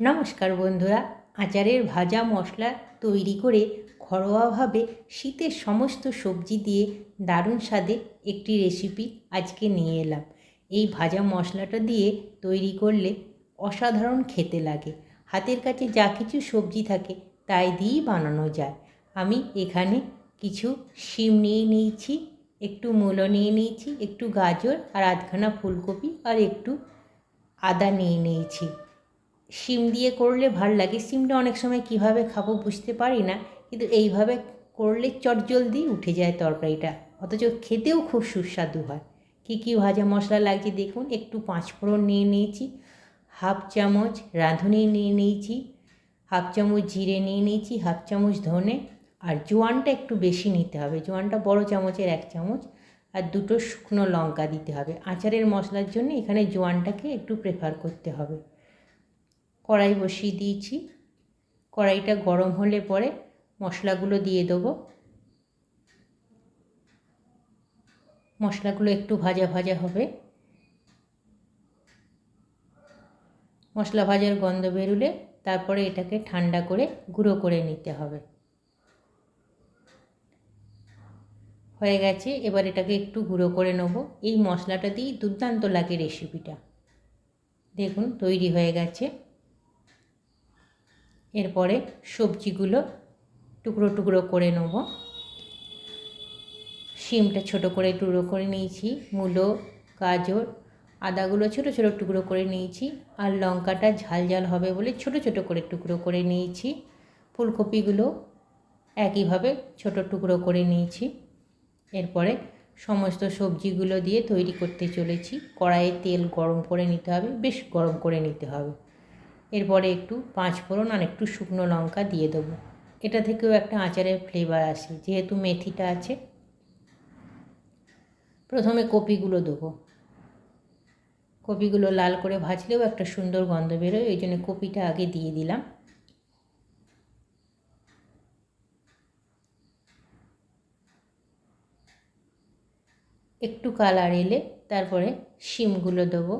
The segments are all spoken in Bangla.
নমস্কার বন্ধুরা, আচারের ভাজা মশলা তৈরি করে ঘরোয়াভাবে শীতের সমস্ত সবজি দিয়ে দারুণ স্বাদে একটি রেসিপি আজকে নিয়ে এলাম। এই ভাজা মশলাটা দিয়ে তৈরি করলে অসাধারণ খেতে লাগে। হাতের কাছে যা কিছু সবজি থাকে, তাই দিয়েই বানানো যায়। আমি এখানে কিছু শিম নিয়ে নিয়েছি, একটু মূলো নিয়ে নিয়েছি, একটু গাজর আর আধখানা ফুলকপি আর একটু আদা নিয়ে নিয়েছি। শিম দিয়ে করলে ভালো লাগে। শিমটা অনেক সময় কীভাবে খাব বুঝতে পারি না, কিন্তু এইভাবে করলে চটজলদি উঠে যায় তরকারিটা। অথচ খেতেও খুব সুস্বাদু হয়। কী কী ভাজা মশলা লাগছে দেখুন, একটু পাঁচফোড়ন নিয়ে নিয়েছি, হাফ চামচ রাঁধুনি নিয়ে নিয়েছি, হাফ চামচ জিরে নিয়ে নিয়েছি, হাফ চামচ ধনে, আর জোয়ানটা একটু বেশি নিতে হবে। জোয়ানটা বড় চামচের এক চামচ, আর দুটো শুকনো লঙ্কা দিতে হবে। আচারের মশলার জন্য এখানে জোয়ানটাকে একটু প্রেফার করতে হবে। কড়াই বসিয়ে দিয়েছি। কড়াইটা গরম হলে পরে মশলাগুলো দিয়ে দেবো। মশলাগুলো একটু ভাজা ভাজা হবে। মশলা ভাজার গন্ধ বেরুলে তারপরে এটাকে ঠান্ডা করে গুঁড়ো করে নিতে হবে। হয়ে গেছে, এবার এটাকে একটু গুঁড়ো করে নেব। এই মশলাটা দিয়েই দুর্দান্ত লাগে রেসিপিটা। দেখুন, তৈরি হয়ে গেছে। এরপরে সবজিগুলো টুকরো টুকরো করে নেব। শিমটা ছোট করে টুকরো করে নিয়েছি, মূলো, গাজর, আদাগুলো ছোট ছোট টুকরো করে নিয়েছি, আর লঙ্কাটা ঝাল ঝাল হবে বলে ছোট ছোট করে টুকরো করে নিয়েছি। ফুলকপিগুলো একইভাবে ছোট টুকরো করে নিয়েছি। এরপরে সমস্ত সবজিগুলো দিয়ে তৈরি করতে চলেছি। কড়াইয়ে তেল গরম করে নিতে হবে, বেশ গরম করে নিতে হবে। এরপরে একটু পাঁচ ফোড়ন আর একটু শুকনো লঙ্কা দিয়ে দেবো। এটা থেকেও একটা আচারের ফ্লেভার আসে, যেহেতু মেথিটা আছে। প্রথমে কপিগুলো দেবো। কপিগুলো লাল করে ভাজলেও একটা সুন্দর গন্ধ বেরোয়, ওই জন্য কপিটা আগে দিয়ে দিলাম। একটু কালার এলে তারপরে শিমগুলো দেবো।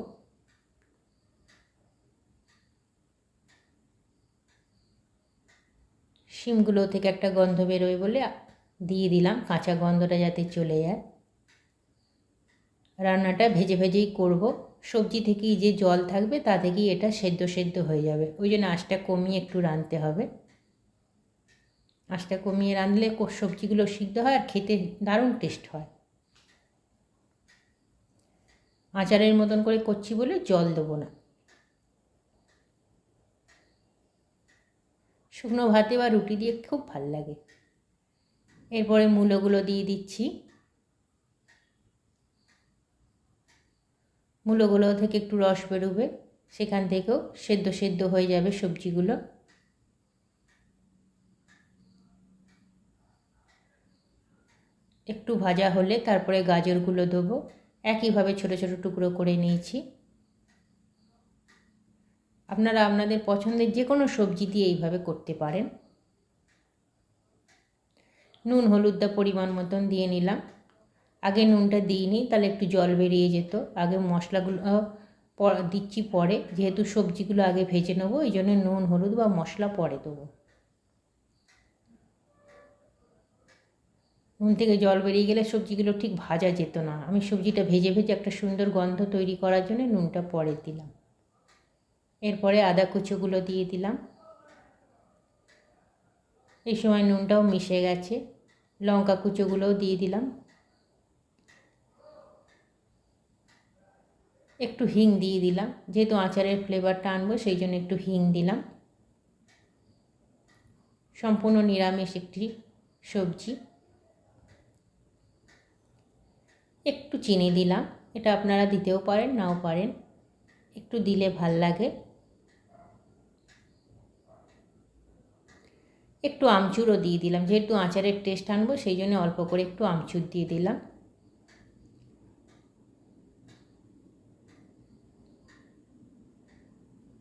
শিমগুলো থেকে একটা গন্ধ বেরোয় বলে দিয়ে দিলাম। কাঁচা গন্ধটা যাতে চলে যায়। রান্নাটা ভেজে ভেজেই করব। সবজি থেকেই যে জল থাকবে তা থেকেই এটা সেদ্ধ সেদ্ধ হয়ে যাবে। ওই জন্য আঁচটা কমিয়ে একটু রাঁধতে হবে। আঁচটা কমিয়ে রাঁধলে সবজিগুলো সিদ্ধ হয় আর খেতে দারুণ টেস্ট হয়। আচারের মতন করে করছি বলে জল দেবো না। শুকনো ভাতে বা রুটি দিয়ে খুব ভালো লাগে। এরপরে মূলোগুলো দিয়ে দিচ্ছি। মূলোগুলো থেকে একটু রস বেরোবে, সেখান থেকেও সেদ্ধ সেদ্ধ হয়ে যাবে সবজিগুলো। একটু ভাজা হলে তারপরে গাজরগুলো দেবো। একইভাবে ছোট ছোট টুকরো করে নিয়েছি। আপনারা আপনাদের পছন্দের যে কোনো সবজি দিয়ে এইভাবে করতে পারেন। নুন হলুদটা পরিমাণ মতন দিয়ে নিলাম। আগে নুনটা দিইনি তাহলে একটু জল বেরিয়ে যেত। আগে মশলাগুলো দিচ্ছি পরে। যেহেতু সবজিগুলো আগে ভেজে নেব, এই জন্য নুন, হলুদ বা মশলা পরে দেবো। নুন থেকে জল বেরিয়ে গেলে সবজিগুলো ঠিক ভাজা যেত না। আমি সবজিটা ভেজে ভেজে একটা সুন্দর গন্ধ তৈরি করার জন্য নুনটা পরে দিলাম। এরপরে আদা কুচোগুলো দিয়ে দিলাম। এই সময় নুনটাও মিশে গেছে। লঙ্কা কুচোগুলোও দিয়ে দিলাম। একটু হিং দিয়ে দিলাম। যেহেতু আচারের ফ্লেভারটা আনব, সেই জন্য একটু হিং দিলাম। সম্পূর্ণ নিরামিষ একটি সবজি। একটু চিনি দিলাম। এটা আপনারা দিতেও পারেন, নাও পারেন। একটু দিলে ভালো লাগে। একটু আমচুরও দিয়ে দিলাম। যেহেতু আচারের টেস্ট আনব, সেই জন্য অল্প করে একটু আমচুর দিয়ে দিলাম।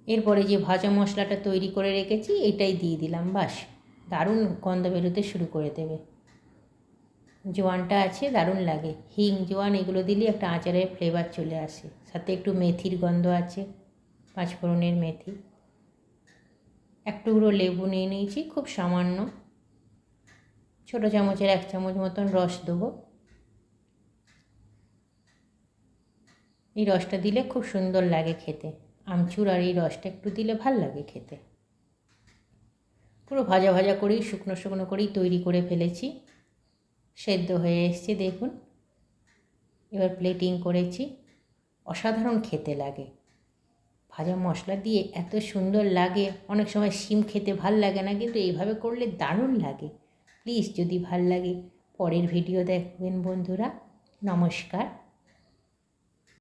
এরপরে যে ভাজা মশলাটা তৈরি করে রেখেছি, এটাই দিয়ে দিলাম। বাস, দারুণ গন্ধ বেরোতে শুরু করে দেবে। জোয়ানটা আছে, দারুণ লাগে। হিং, জোয়ান, এগুলো দিলে একটা আচারের ফ্লেভার চলে আসে। সাথে একটু মেথির গন্ধ আছে, পাঁচফোড়নের মেথি। এক টুকরো লেবু নিয়ে নিয়েছি, খুব সামান্য। ছোটো চামচের এক চামচ মতন রস দেবো। এই রসটা দিলে খুব সুন্দর লাগে খেতে। আমচুর আর এই রসটা একটু দিলে ভালো লাগে খেতে। পুরো ভাজা ভাজা করেই, শুকনো শুকনো করেই তৈরি করে ফেলেছি। সেদ্ধ হয়ে এসছে, দেখুন। এবার প্লেটিং করেছি। অসাধারণ খেতে লাগে। ভাজা মশলা দিয়ে এত সুন্দর লাগে। অনেক সময় শিম খেতে ভালো লাগে না, কিন্তু এইভাবে করলে দারুণ লাগে। প্লিজ যদি ভালো লাগে, পরের ভিডিও দেখবেন বন্ধুরা। নমস্কার।